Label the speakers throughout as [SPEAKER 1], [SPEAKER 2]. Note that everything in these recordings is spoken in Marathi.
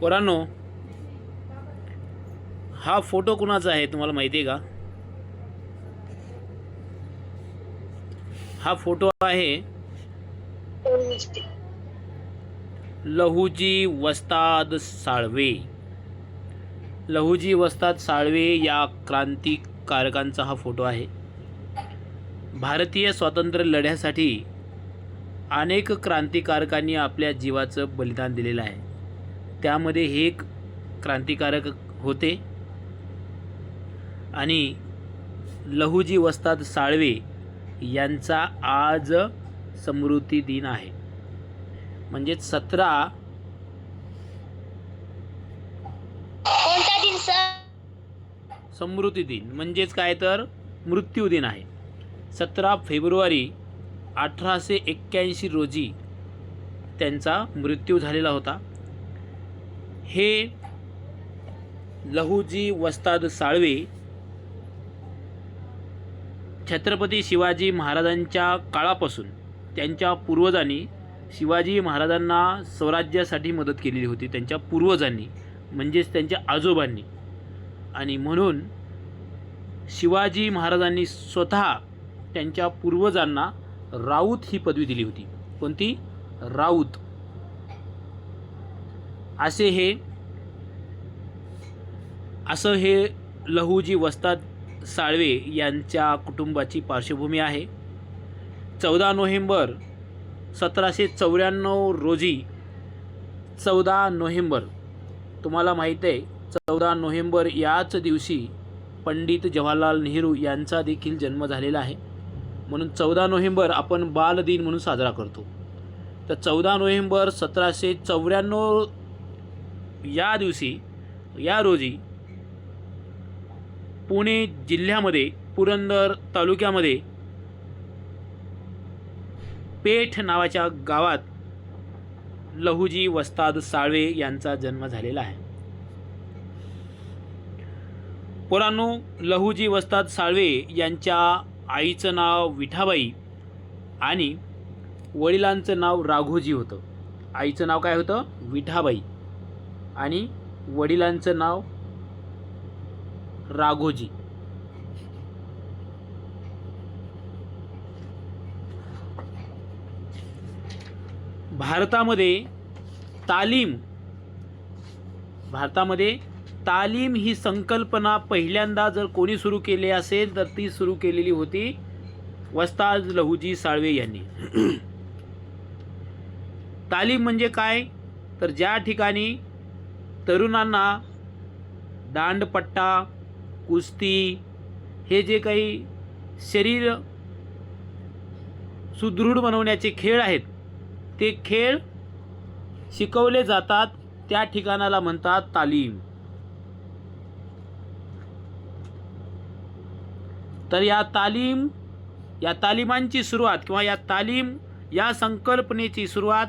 [SPEAKER 1] पोरांनो हा फोटो कुणाचा आहे तुम्हाला माहिती आहे का? हा फोटो आहे लहुजी वस्ताद साळवे. लहुजी वस्ताद साळवे या क्रांतिकारकांचा हा फोटो आहे. भारतीय स्वातंत्र्य लढ्यासाठी अनेक क्रांतिकारकांनी आपल्या जीवाचं बलिदान दिलेलं आहे. त्यामध्ये हे एक क्रांतिकारक होते. आणि लहुजी वस्ताद साळवे यांचा आज स्मृती दिन आहे. म्हणजेच सतरा स्मृती दिन. म्हणजेच काय तर? मृत्यू दिन आहे. सतरा फेब्रुवारी अठराशे एक्क्याऐंशी रोजी त्यांचा मृत्यू झालेला होता. हे लहुजी वस्ताद साळवे छत्रपती शिवाजी महाराजांच्या काळापासून त्यांच्या पूर्वजांनी शिवाजी महाराजांना स्वराज्यासाठी मदत केलेली होती. त्यांच्या पूर्वजांनी म्हणजेच त्यांच्या आजोबांनी. आणि म्हणून शिवाजी महाराजांनी स्वतः त्यांच्या पूर्वजांना राऊत ही पदवी दिली होती. कोणती? राऊत. असे हे असं हे लहूजी वस्ताद साळवे यांच्या कुटुंबाची पार्श्वभूमी आहे. चौदा नोव्हेंबर सतराशे चौऱ्याण्णव रोजी चौदा नोव्हेंबर तुम्हाला माहीत आहे चौदा नोव्हेंबर याच दिवशी पंडित जवाहरलाल नेहरू यांचा देखील जन्म झालेला आहे. म्हणून चौदा नोव्हेंबर आपण बालदिन म्हणून साजरा करतो. तर चौदा नोव्हेंबर सतराशे चौऱ्याण्णव या दिवशी या रोजी पुणे जिल्ह्यामध्ये पुरंदर तालुक्यामध्ये पेठ नावाच्या गावात लहुजी वस्ताद साळवे यांचा जन्म झालेला आहे. पोरांनो लहुजी वस्ताद साळवे यांच्या आईचं नाव विठाबाई आणि वडिलांचं नाव राघोजी होतं. आईचं नाव काय होतं? विठाबाई. आणि वडिलांचं नाव राघोजी. भारतामध्ये तालीम भारतामध्ये तालीम ही संकल्पना पहिल्यांदा जर कोणी सुरू केली असेल तर ती सुरू केलेली होती वस्ताज लहुजी साळवे यांनी. तालीम म्हणजे काय? तर ज्या ठिकाणी तरुणांना दांडपट्टा कुस्ती हे जे काही शरीर सुदृढ बनवण्याचे खेळ आहेत ते खेळ शिकवले जातात त्या ठिकाणाला म्हणतात तालीम. तर या तालीम या तालिमांची सुरुवात किंवा या तालीम या संकल्पनेची सुरुवात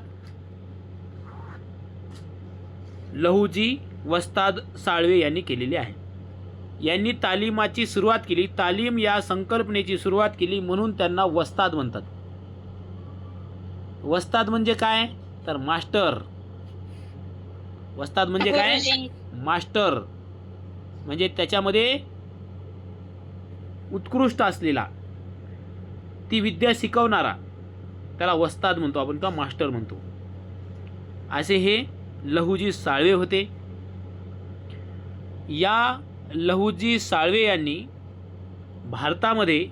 [SPEAKER 1] लहुजी वस्ताद साळवे यांनी केलेली आहे. यांनी तालीमाची सुरुवात केली. तालीम या संकल्पनेची सुरुवात केली म्हणून त्यांना वस्ताद म्हणतात. वस्ताद म्हणजे काय? तर मास्टर. वस्ताद म्हणजे काय. मास्टर. म्हणजे त्याच्यामध्ये उत्कृष्ट असलेला. ती विद्या शिकवणारा. त्याला वस्ताद म्हणतो आपण किंवा मास्टर म्हणतो. असे हे लहुजी साळवे होते. या लहुजी साळवे यांनी भारतामध्ये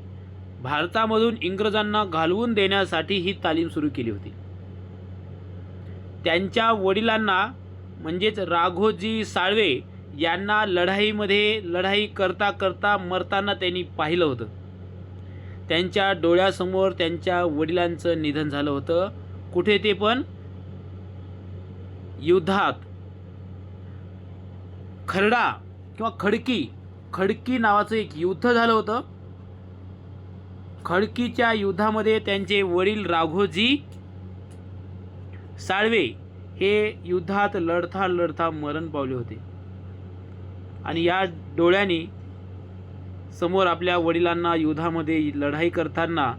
[SPEAKER 1] भारतामधून इंग्रजांना घालवून देण्यासाठी ही तालीम सुरू केली होती. त्यांच्या वडिलांना म्हणजेच राघोजी साळवे यांना लढाईमध्ये लढाई करता करता मरताना त्यांनी पाहिलं होतं. त्यांच्या डोळ्यासमोर त्यांच्या वडिलांचं निधन झालं होतं. कुठे ते पण युद्धात. खरडा किंवा खडकी खडकी नावाचं एक युद्ध झालं होतं. खडकीच्या युद्धामध्ये त्यांचे वडील राघोजी साळवे हे युद्धात लढता लढता मरण पावले होते. आणि या डोळ्यांनी समोर आपल्या वडिलांना युद्धामध्ये लढाई करताना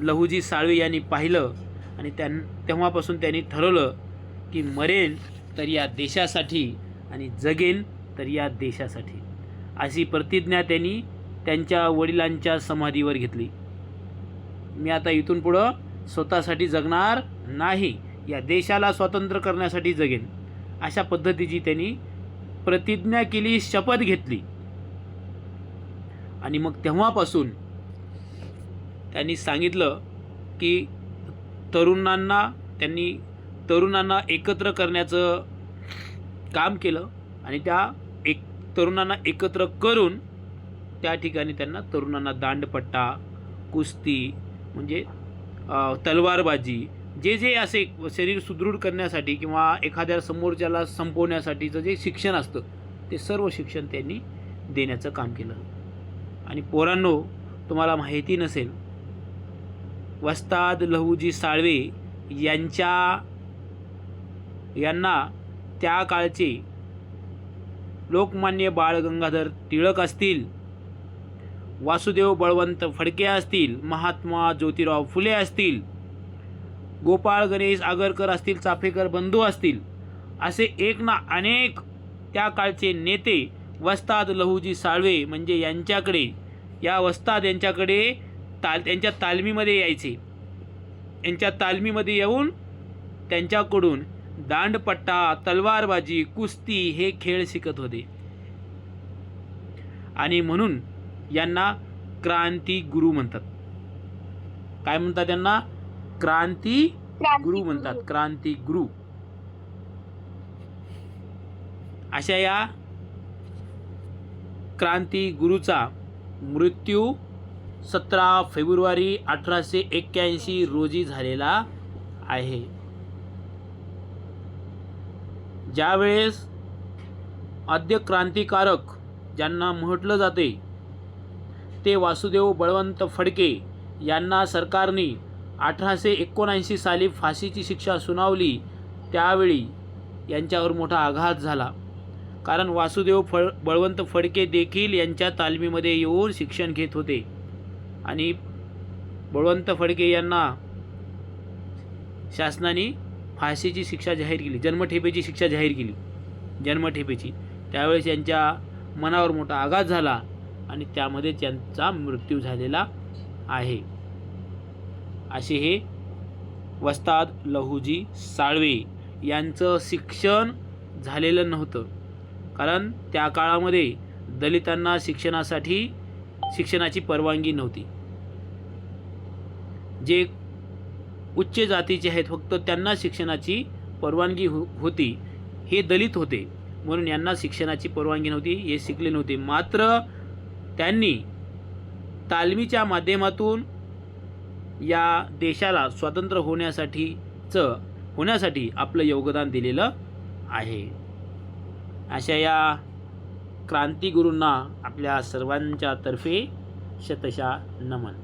[SPEAKER 1] लहुजी साळवे यांनी पाहिलं आणि त्यां तेव्हापासून त्यांनी ठरवलं की मरेन तर या देशासाठी आणि जगेन तर या देशासाठी. अशी प्रतिज्ञा त्यांनी त्यांच्या वडिलांच्या समाधीवर घेतली. मी आता इथून पुढं स्वतःसाठी जगणार नाही या देशाला स्वतंत्र करण्यासाठी जगेन. अशा पद्धतीची त्यांनी प्रतिज्ञा केली शपथ घेतली. आणि मग तेव्हापासून त्यांनी सांगितलं की तरुणांना त्यांनी तरुणांना एकत्र करण्याचं काम केलं आणि त्या एक तरुणांना एकत्र करून त्या ठिकाणी त्यांना तरुणांना दांडपट्टा कुस्ती म्हणजे तलवारबाजी जे जे असे शरीर सुदृढ करण्यासाठी किंवा एखाद्या समोरच्याला संपवण्यासाठीचं जे शिक्षण असतं ते सर्व शिक्षण त्यांनी देण्याचं काम केलं. आणि पोरांनो तुम्हाला माहिती नसेल वस्ताद लहूजी साळवे यांच्या यांना त्या काळचे लोकमान्य बाळ गंगाधर टिळक असतील वासुदेव बळवंत फडके असतील महात्मा ज्योतिराव फुले असतील गोपाळ गणेश आगरकर असतील चाफेकर बंधू असतील असे एक ना अनेक त्या काळचे नेते वस्ताद लहूजी साळवे म्हणजे यांच्याकडे या वस्ताद यांच्याकडे ताल त्यांच्या तालमीमध्ये यायचे. यांच्या तालमीमध्ये येऊन त्यांच्याकडून दांडपट्टा तलवारबाजी कुस्ती हे खेळ शिकत होते. आणि म्हणून यांना क्रांती गुरु म्हणतात. काय म्हणतात त्यांना? क्रांती गुरु. म्हणतात. क्रांती गुरु. अशा या क्रांती गुरुचा मृत्यू सतरा फेब्रुवारी अठराशे एक्क्याऐंशी रोजी झालेला आहे. ज्यावेळेस आद्य क्रांतिकारक ज्यांना म्हटलं जाते ते वासुदेव बळवंत फडके यांना सरकारने अठराशे एकोणऐंशी साली फाशीची शिक्षा सुनावली त्यावेळी यांच्यावर मोठा आघात झाला. कारण वासुदेव फळ बळवंत फडके देखील यांच्या तालमीमध्ये येऊन शिक्षण घेत होते. आणि बळवंत फडके यांना शासनाने फाशीची शिक्षा जाहीर केली जन्मठेपेची शिक्षा जाहीर केली जन्मठेपेची. त्यावेळेस यांच्या मनावर मोठा आघात झाला आणि त्यामध्ये त्यांचा मृत्यू झालेला आहे. असे हे वस्ताद लहुजी साळवे यांचं शिक्षण झालेलं नव्हतं. कारण त्या काळामध्ये दलितांना शिक्षणासाठी शिक्षणाची परवानगी नव्हती. जे उच्च जातीचे आहेत फक्त त्यांना शिक्षणाची परवानगी हो होती हे दलित होते. म्हणून यांना शिक्षणाची परवानगी नव्हती हे शिकले नव्हते. मात्र त्यांनी तालमीच्या माध्यमातून या देशाला स्वतंत्र होण्यासाठीचं होण्यासाठी आपलं योगदान दिलेलं आहे. अशा या क्रांतिगुरूंना आपल्या सर्वांच्या तर्फे शतशा नमन.